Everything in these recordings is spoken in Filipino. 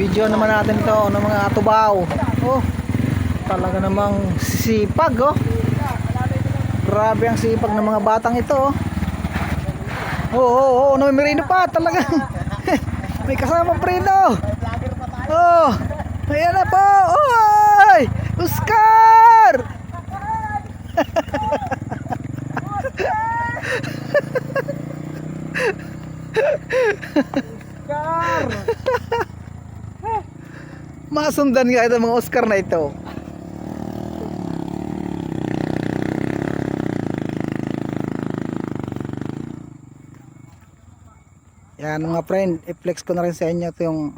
Video naman natin ito ng mga tubaw. Oh, talaga namang sipag oh. Grabe ang sipag ng mga batang ito oh. Oo, oh, oo, oh, may merino pa talaga. may kasama preno. Oh, ayan na po. Oy! Oscar! Masundan nga ito mga Oscar na ito. Yan mga friend, i-flex ko na rin sa inyo ito yung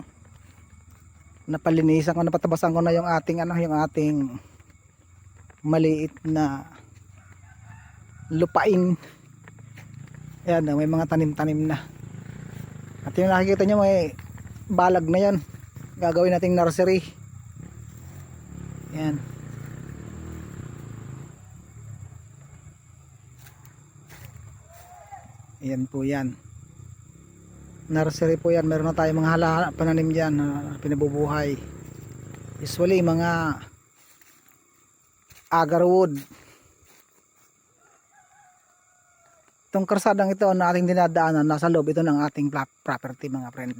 napalinisan ko, napatabasan ko na yung ating ano, yung ating maliit na lupain. Yan, may mga tanim-tanim na. At yung nakikita nyo may balag na yan. Gagawin nating nursery. Yan. Yan po yan. Nursery po yan. Meron na tayong mga hala pananim dyan na pinabubuhay. Usually mga agarwood. Itong karsadang ito na ating dinadaanan, nasa loob ito ng ating property mga friend.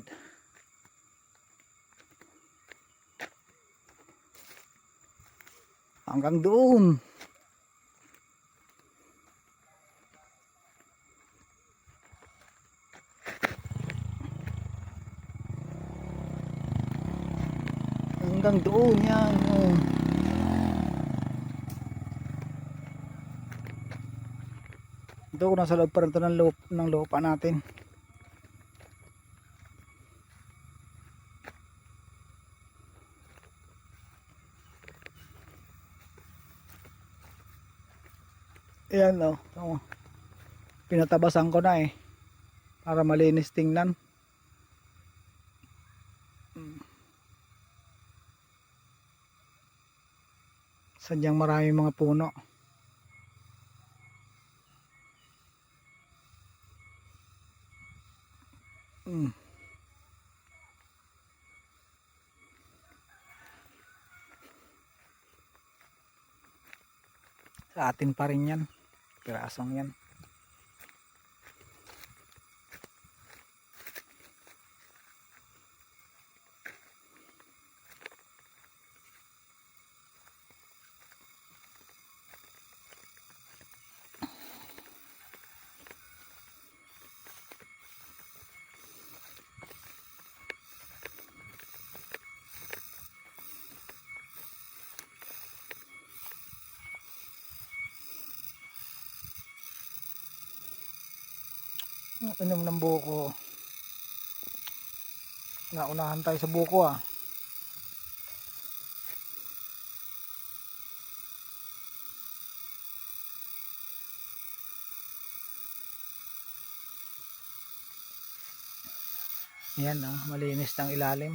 Hanggang doon. Hanggang doon yan. Oh. Kung nasa loob pa rin ito ng, ng lupa natin. Ayan o. Oh. Pinatabasan ko na eh. Para malinis tingnan. Sadyang marami mga puno. Mm. Sa atin pa rin yan. Pirasong yan. Inom ng buko. Naunahan tayo sa buko ah. Yan ah, malinis ng ilalim.